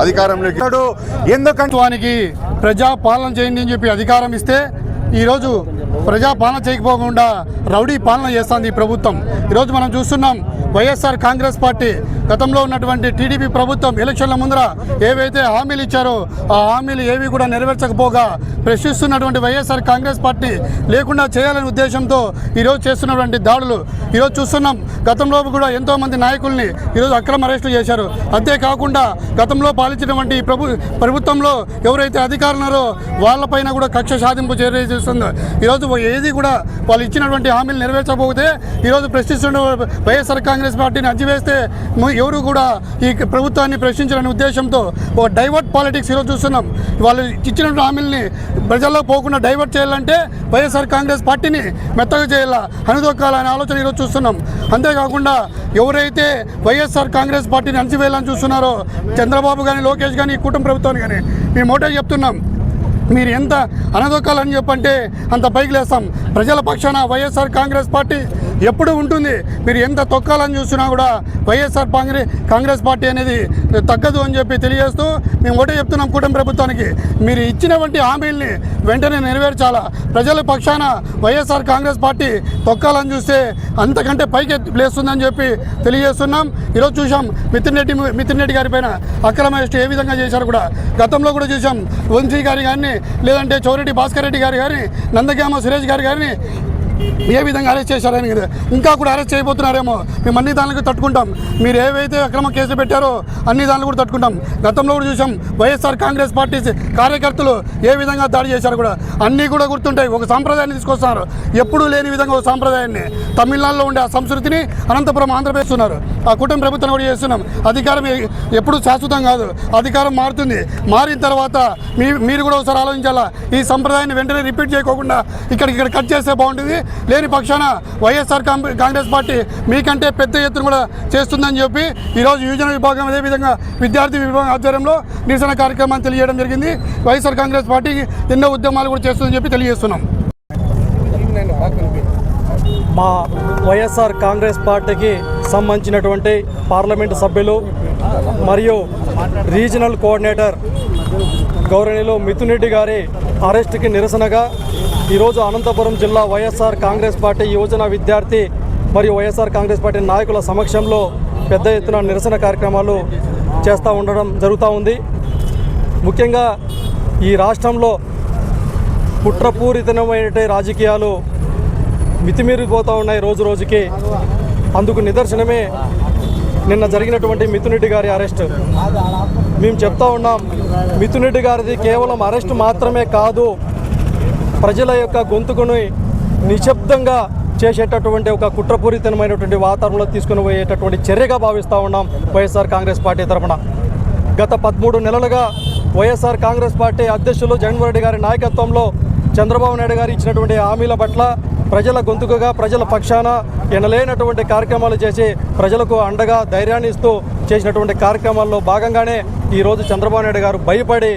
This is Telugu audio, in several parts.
అధికారంలోకి ఇతడు ఎందుకంటే ప్రజా పాలన చేయండి అని చెప్పి అధికారం ఇస్తే ఈరోజు ప్రజా పాలన చేయకపోకుండా రౌడీ పాలన చేస్తుంది ఈ ప్రభుత్వం. ఈరోజు మనం చూస్తున్నాం వైఎస్ఆర్ కాంగ్రెస్ పార్టీ గతంలో ఉన్నటువంటి టీడీపీ ప్రభుత్వం ఎలక్షన్ల ముందర ఏవైతే హామీలు ఇచ్చారో ఆ హామీలు ఏవి కూడా నెరవేర్చకపోగా ప్రశ్నిస్తున్నటువంటి వైఎస్ఆర్ కాంగ్రెస్ పార్టీ లేకుండా చేయాలనే ఉద్దేశంతో ఈరోజు చేస్తున్నటువంటి దాడులు. ఈరోజు చూస్తున్నాం గతంలో కూడా ఎంతోమంది నాయకుల్ని ఈరోజు అక్రమ అరెస్టులు చేశారు. అంతేకాకుండా గతంలో పాలించినటువంటి ప్రభు ప్రభుత్వంలో ఎవరైతే అధికారులున్నారో వాళ్ళపైన కూడా కక్ష సాధింపు చర్య ఈరోజు ఏది కూడా వాళ్ళు ఇచ్చినటువంటి హామీలు నెరవేర్చకపోతే ఈరోజు ప్రశ్నిస్తున్న వైఎస్ఆర్ కాంగ్రెస్ పార్టీని అణచివేస్తే ఎవరు కూడా ఈ ప్రభుత్వాన్ని ప్రశ్నించాలనే ఉద్దేశంతో ఒక డైవర్ట్ పాలిటిక్స్ ఈరోజు చూస్తున్నాం. వాళ్ళు ఇచ్చినటువంటి హామీలని ప్రజల్లో పోకుండా డైవర్ట్ చేయాలంటే వైఎస్ఆర్ కాంగ్రెస్ పార్టీని మెత్తగా చేయాలా? అనుదొక్కాలనే ఆలోచన ఈరోజు చూస్తున్నాం. అంతేకాకుండా ఎవరైతే వైఎస్ఆర్ కాంగ్రెస్ పార్టీని అణచివేయాలని చూస్తున్నారో చంద్రబాబు కానీ లోకేష్ కానీ ఈ కుటుంబ ప్రభుత్వాన్ని కానీ మేము ఒకటే చెప్తున్నాం. మీరు ఎంత అనదొక్కాలని చెప్పంటే అంత పైకి లేస్తాం. ప్రజల పక్షాన వైఎస్ఆర్ కాంగ్రెస్ పార్టీ ఎప్పుడు ఉంటుంది? మీరు ఎంత తొక్కాలని చూసినా కూడా వైఎస్ఆర్ కాంగ్రెస్ కాంగ్రెస్ పార్టీ అనేది తగ్గదు అని చెప్పి తెలియజేస్తూ మేము ఒకటే చెప్తున్నాం కూటమి ప్రభుత్వానికి. మీరు ఇచ్చినటువంటి హామీల్ని వెంటనే నెరవేర్చాలా? ప్రజల పక్షాన వైఎస్ఆర్ కాంగ్రెస్ పార్టీ తొక్కాలని చూస్తే అంతకంటే పైకి లేస్తుందని చెప్పి తెలియజేస్తున్నాం. ఈరోజు చూసాం మితిన్ రెడ్డి మితిన్ రెడ్డి గారి పైన అక్రమ ఏ విధంగా చేశారు కూడా. గతంలో కూడా చూసాం వంశీ గారి కానీ లేదంటే చౌరెడ్డి భాస్కర్ రెడ్డి గారి కానీ నందగామ సురేష్ గారి గారిని ఏ విధంగా అరెస్ట్ చేశారని ఇంకా కూడా అరెస్ట్ చేయబోతున్నారేమో. మేము అన్ని దానికి తట్టుకుంటాం. మీరు ఏవైతే అక్రమ కేసులు పెట్టారో అన్ని దానిలో కూడా తట్టుకుంటాం. గతంలో కూడా చూసాం వైఎస్ఆర్ కాంగ్రెస్ పార్టీ కార్యకర్తలు ఏ విధంగా దాడి చేశారు కూడా. అన్నీ కూడా గుర్తుంటాయి. ఒక సాంప్రదాయాన్ని తీసుకొస్తున్నారు. ఎప్పుడూ లేని విధంగా ఒక సాంప్రదాయాన్ని. తమిళనాడులో ఉండే ఆ సంస్కృతిని అనంతపురం ఆంధ్రప్రదేశ్ ఉన్నారు ఆ కుటుంబ ప్రభుత్వం కూడా చేస్తున్నాం. అధికారం ఎప్పుడు శాశ్వతం కాదు. అధికారం మారుతుంది. మారిన తర్వాత మీ మీరు కూడా ఒకసారి ఆలోచించాలా? ఈ సంప్రదాయాన్ని వెంటనే రిపీట్ చేయకోకుండా ఇక్కడ ఇక్కడ కట్ చేస్తే బాగుంటుంది. లేని పక్షాన వైఎస్ఆర్ కాంగ్రెస్ పార్టీ మీకంటే పెద్ద ఎత్తున కూడా చేస్తుందని చెప్పి ఈరోజు యువజన విభాగం అదేవిధంగా విద్యార్థి విభాగం ఆధ్వర్యంలో నిరసన కార్యక్రమాన్ని తెలియజేయడం జరిగింది. వైఎస్ఆర్ కాంగ్రెస్ పార్టీ ఎన్నో ఉద్యమాలు కూడా చేస్తుందని చెప్పి తెలియజేస్తున్నాం. మా వైఎస్ఆర్ కాంగ్రెస్ పార్టీకి సంబంధించినటువంటి పార్లమెంటు సభ్యులు మరియు రీజనల్ కోఆర్డినేటర్ గౌరవనీయులు మిథున్ రెడ్డి గారి అరెస్టుకి నిరసనగా ఈరోజు అనంతపురం జిల్లా వైఎస్ఆర్ కాంగ్రెస్ పార్టీ యువజన విద్యార్థి మరియు వైఎస్ఆర్ కాంగ్రెస్ పార్టీ నాయకుల సమక్షంలో పెద్ద ఎత్తున నిరసన కార్యక్రమాలు చేస్తూ ఉండడం జరుగుతూ ఉంది. ముఖ్యంగా ఈ రాష్ట్రంలో కుట్రపూరితమైన రాజకీయాలు మితిమీరిపోతూ ఉన్నాయి రోజు రోజుకి. అందుకు నిదర్శనమే నిన్న జరిగినటువంటి మిథున్ రెడ్డి గారి అరెస్ట్. మేము చెప్తా ఉన్నాం మిథున్ రెడ్డి గారిది కేవలం అరెస్ట్ మాత్రమే కాదు ప్రజల యొక్క గొంతుకుని నిశ్శబ్దంగా చేసేటటువంటి ఒక కుట్రపూరితమైనటువంటి వాతావరణంలో తీసుకుని పోయేటటువంటి చర్యగా భావిస్తూ ఉన్నాం వైఎస్ఆర్ కాంగ్రెస్ పార్టీ తరఫున. గత పదమూడు నెలలుగా వైఎస్ఆర్ కాంగ్రెస్ పార్టీ అధ్యక్షులు జగన్మోహన్ రెడ్డి గారి నాయకత్వంలో చంద్రబాబు నాయుడు గారు ఇచ్చినటువంటి హామీల పట్ల ప్రజల గొంతుకగా ప్రజల పక్షాన ఎనలేనటువంటి కార్యక్రమాలు చేసి ప్రజలకు అండగా ధైర్యాన్ని ఇస్తూ చేసినటువంటి కార్యక్రమాల్లో భాగంగానే ఈరోజు చంద్రబాబు నాయుడు గారు భయపడి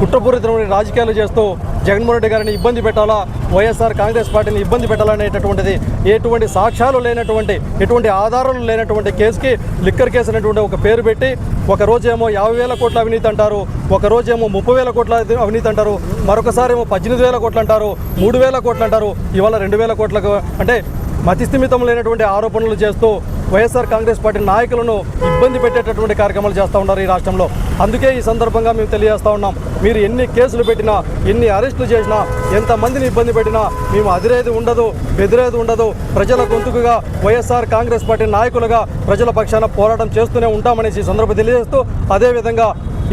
కుట్రపూరితమైన రాజకీయాలు చేస్తూ జగన్మోహన్ రెడ్డి గారిని ఇబ్బంది పెట్టాలా? వైఎస్ఆర్ కాంగ్రెస్ పార్టీని ఇబ్బంది పెట్టాలనేటటువంటిది ఎటువంటి సాక్ష్యాలు లేనటువంటి ఎటువంటి ఆధారాలు లేనటువంటి కేసుకి లిక్కర్ కేసు అనేటువంటి ఒక పేరు పెట్టి ఒక రోజేమో యాభై వేల కోట్ల అవినీతి అంటారు ఒక రోజేమో ముప్పై వేల కోట్ల అవినీతి అంటారు మరొకసారి ఏమో పద్దెనిమిది వేల కోట్లు అంటారు మూడు వేల కోట్లు అంటారు ఇవాళ రెండు వేల కోట్లకు అంటే మతిస్థిమితం లేనటువంటి ఆరోపణలు చేస్తూ వైఎస్ఆర్ కాంగ్రెస్ పార్టీ నాయకులను ఇబ్బంది పెట్టేటటువంటి కార్యక్రమాలు చేస్తూ ఉన్నారు ఈ రాష్ట్రంలో. అందుకే ఈ సందర్భంగా మేము తెలియజేస్తా ఉన్నాం. మీరు ఎన్ని కేసులు పెట్టినా ఎన్ని అరెస్టులు చేసినా ఎంతమందిని ఇబ్బంది పెట్టినా మేము అదిరేది ఉండదు బెదిరేది ఉండదు. ప్రజల గొంతుకుగా వైఎస్ఆర్ కాంగ్రెస్ పార్టీ నాయకులుగా ప్రజల పక్షాన పోరాటం చేస్తూనే ఉంటామనేసి ఈ సందర్భం తెలియజేస్తూ అదేవిధంగా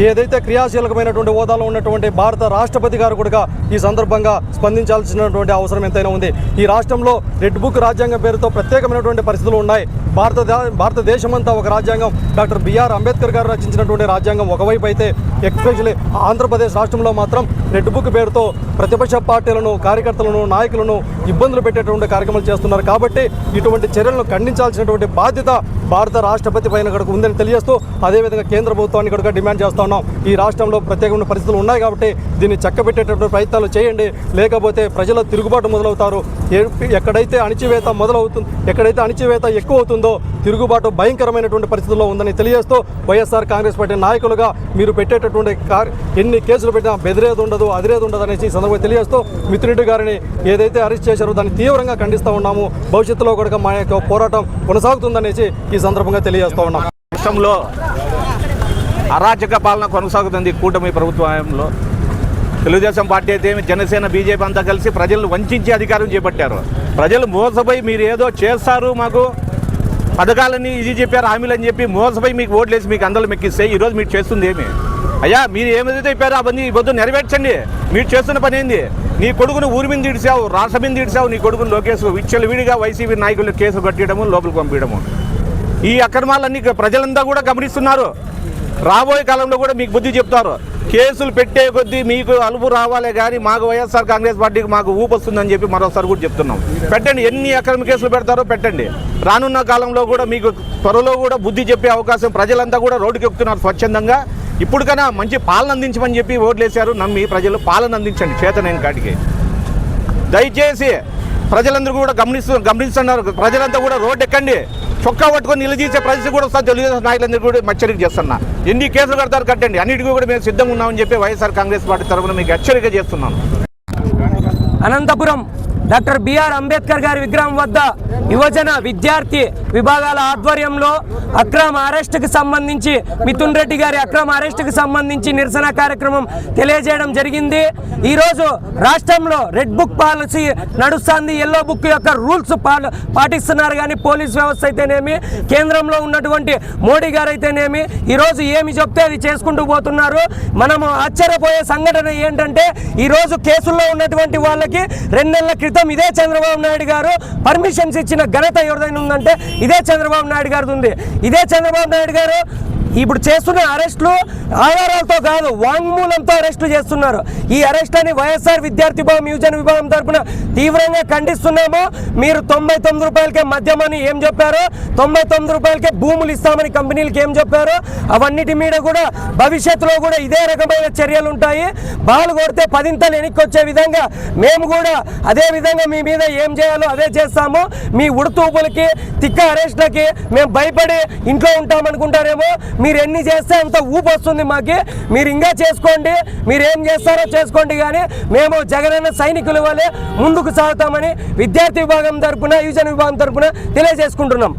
ఏదైతే క్రియాశీలకమైనటువంటి హోదాలో ఉన్నటువంటి భారత రాష్ట్రపతి గారు కూడా ఈ సందర్భంగా స్పందించాల్సినటువంటి అవసరం ఎంతైనా ఉంది. ఈ రాష్ట్రంలో రెడ్ బుక్ రాజ్యాంగం పేరుతో ప్రత్యేకమైనటువంటి పరిస్థితులు ఉన్నాయి. భారత భారతదేశమంతా ఒక రాజ్యాంగం. డాక్టర్ బిఆర్ అంబేద్కర్ గారు రచించినటువంటి రాజ్యాంగం ఒకవైపు అయితే ఎక్స్పెషలీ ఆంధ్రప్రదేశ్ రాష్ట్రంలో మాత్రం రెడ్ బుక్ పేరుతో ప్రతిపక్ష పార్టీలను కార్యకర్తలను నాయకులను ఇబ్బందులు పెట్టేటువంటి కార్యక్రమాలు చేస్తున్నారు. కాబట్టి ఇటువంటి చర్యలను ఖండించాల్సినటువంటి బాధ్యత భారత రాష్ట్రపతి పైన కూడా ఉందని తెలియజేస్తూ అదేవిధంగా కేంద్ర ప్రభుత్వాన్ని కూడా డిమాండ్ చేస్తా ఉన్నాం. ఈ రాష్ట్రంలో ప్రత్యేకమైన పరిస్థితులు ఉన్నాయి కాబట్టి దీన్ని చక్కబెట్టేటటువంటి ప్రయత్నాలు చేయండి. లేకపోతే ప్రజల తిరుగుబాటు మొదలవుతారు. ఎక్కడైతే అణిచివేత మొదలవుతుంది ఎక్కడైతే అణిచివేత ఎక్కువ అవుతుంది తిరుగుబాటు భయంకరమైనటువంటి పరిస్థితుల్లో ఉందని తెలియజేస్తూ వైఎస్ఆర్ కాంగ్రెస్ పార్టీ నాయకులుగా మీరు పెట్టేటటువంటి కార్ ఎన్ని కేసులు పెట్టినా బెదిరేది ఉండదు అదిరేది ఉండదు అనేసి ఈ సందర్భంగా తెలియజేస్తూ మిత్రుడి గారిని ఏదైతే అరెస్ట్ చేశారో దాన్ని తీవ్రంగా ఖండిస్తూ ఉన్నాము. భవిష్యత్తులో కూడా మా యొక్క పోరాటం కొనసాగుతుందనేసి ఈ సందర్భంగా తెలియజేస్తూ ఉన్నాం. రాష్ట్రంలో అరాచక పాలన కొనసాగుతుంది కూటమి ప్రభుత్వంలో. తెలుగుదేశం పార్టీ అయితే జనసేన బీజేపీ అంతా కలిసి ప్రజలను వంచి అధికారం చేపట్టారు. ప్రజలు మోసపోయి మీరు ఏదో చేస్తారు మాకు. పథకాలని ఇది చెప్పారు హామీలని చెప్పి మోసపోయి మీకు ఓట్లేసి మీకు అందరూ మెక్కిస్తే ఈరోజు మీరు చేస్తుంది ఏమి? అయ్యా మీరు ఏమైతే చెప్పారో అవన్నీ ఈ పొద్దు నెరవేర్చండి. మీరు చేస్తున్న పని ఏంది? నీ కొడుకును ఊరి మీద తీడిచావు రాష్ట్ర మీద ఇడిచావు నీ కొడుకును లోకేష్ విచ్చలు విడిగా వైసీపీ నాయకులు కేసు కట్టడము లోపలికి పంపించడము. ఈ అక్రమాలన్నీ ప్రజలంతా కూడా గమనిస్తున్నారు. రాబోయే కాలంలో కూడా మీకు బుద్ధి చెప్తారు. కేసులు పెట్టే కొద్దీ మీకు అలుపు రావాలే కానీ మాకు వైఎస్ఆర్ కాంగ్రెస్ పార్టీకి మాకు ఊపు వస్తుందని చెప్పి మరోసారి కూడా చెప్తున్నాం. పెట్టండి ఎన్ని అక్రమ కేసులు పెడతారో పెట్టండి. రానున్న కాలంలో కూడా మీకు త్వరలో కూడా బుద్ధి చెప్పే అవకాశం ప్రజలంతా కూడా రోడ్డుకి ఎక్కుతున్నారు స్వచ్ఛందంగా. ఇప్పటికైనా మంచి పాలన అందించమని చెప్పి ఓట్లేశారు నమ్మి ప్రజలు పాలన అందించండి చేతనైన కాటికి. దయచేసి ప్రజలందరూ కూడా గమనిస్తు గమనిస్తున్నారు ప్రజలంతా కూడా రోడ్డు ఎక్కండి. చొక్కా పట్టుకొని నిలదీసే పరిస్థితి కూడా వస్తుంది. తెలుగుదేశం నాయకులందరూ కూడా హెచ్చరిక చేస్తున్నా. ఎన్ని కేసులు కడతారు కట్టండి. అన్నిటికీ కూడా మేము సిద్ధంగా ఉన్నామని చెప్పి వైఎస్ఆర్ కాంగ్రెస్ పార్టీ తరఫున మీకు హెచ్చరిక చేస్తున్నాను. అనంతపురం డాక్టర్ బిఆర్ అంబేద్కర్ గారి విగ్రహం వద్ద యువజన విద్యార్థి విభాగాల ఆధ్వర్యంలో అక్రమ అరెస్టుకు సంబంధించి మిథున్ రెడ్డి గారి అక్రమ అరెస్టుకు సంబంధించి నిరసన కార్యక్రమం తెలియజేయడం జరిగింది. ఈరోజు రాష్ట్రంలో రెడ్ బుక్ పాలసీ నడుస్తుంది. ఎల్లో బుక్ యొక్క రూల్స్ పాటిస్తున్నారు కానీ పోలీస్ వ్యవస్థ అయితేనేమి కేంద్రంలో ఉన్నటువంటి మోడీ గారు అయితేనేమి ఈరోజు ఏమి చెప్తే అది చేసుకుంటూ పోతున్నారు. మనము ఆశ్చర్యపోయే సంఘటన ఏంటంటే ఈరోజు కేసుల్లో ఉన్నటువంటి వాళ్ళకి రెండు నెలల క్రితం ఇదే చంద్రబాబు నాయుడు గారు పర్మిషన్స్ ఇచ్చిన ఘనత ఎవరిదైనా ఉందంటే ఇదే చంద్రబాబు నాయుడు గారిది ఉంది. ఇదే చంద్రబాబు నాయుడు గారు ఇప్పుడు చేస్తున్న అరెస్టులు ఆధారాలతో కాదు వాంగ్మూలంతో అరెస్టు చేస్తున్నారు. ఈ అరెస్ట్ అని వైఎస్ఆర్ విద్యార్థి భవన్ యువజన విభాగం తరఫున తీవ్రంగా ఖండిస్తున్నాము. మీరు తొంభై తొమ్మిది రూపాయలకే మద్యమని ఏం చెప్పారు? తొంభై తొమ్మిది రూపాయలకే భూములు ఇస్తామని కంపెనీలకు ఏం చెప్పారు? అవన్నిటి మీద కూడా భవిష్యత్తులో కూడా ఇదే రకమైన చర్యలు ఉంటాయి. బాలు కొడితే పదింతలు వెనక్కి వచ్చే విధంగా మేము కూడా అదే విధంగా మీ మీద ఏం చేయాలో అదే చేస్తాము. మీ ఉడుతూపులకి తిక్క అరెస్ట్లకి మేము భయపడి ఇంట్లో ఉంటామనుకుంటారేమో. మీరు ఎన్ని చేస్తే అంత ఊపు వస్తుంది మాకి. మీరు ఇంకా చేసుకోండి. మీరు ఏం చేస్తారో చేసుకోండి కానీ మేము జగనన్న సైనికుల వల్లే ముందుకు సాగుతామని విద్యార్థి విభాగం తరపున యువజన విభాగం తరపున తెలియజేసుకుంటున్నాం.